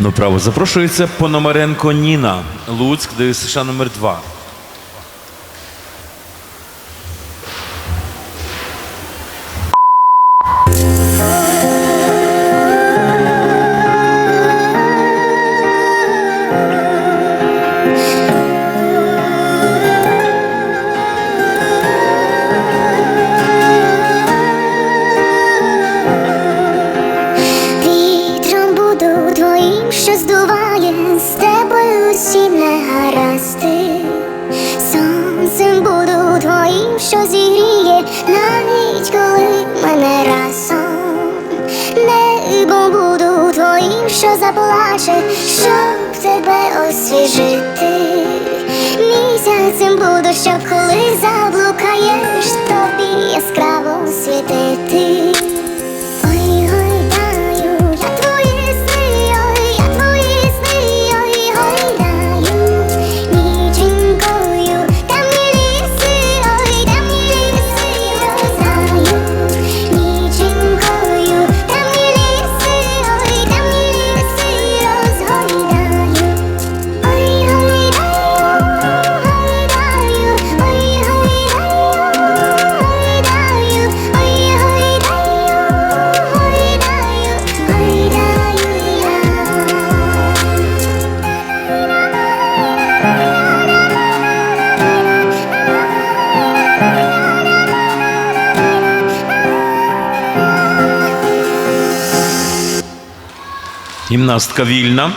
Ну, право, запрошується Пономаренко Ніна, Луцьк, ДСШ номер 2. Тобою всі негаразди Сонцем буду твоїм, що зігріє, навіть коли мене разом. Небом буду твоїм, що заплаче, щоб тебе освіжити. Місяцем буду, що коли заблукаєш, тобі яскраво Гімнастка вільна.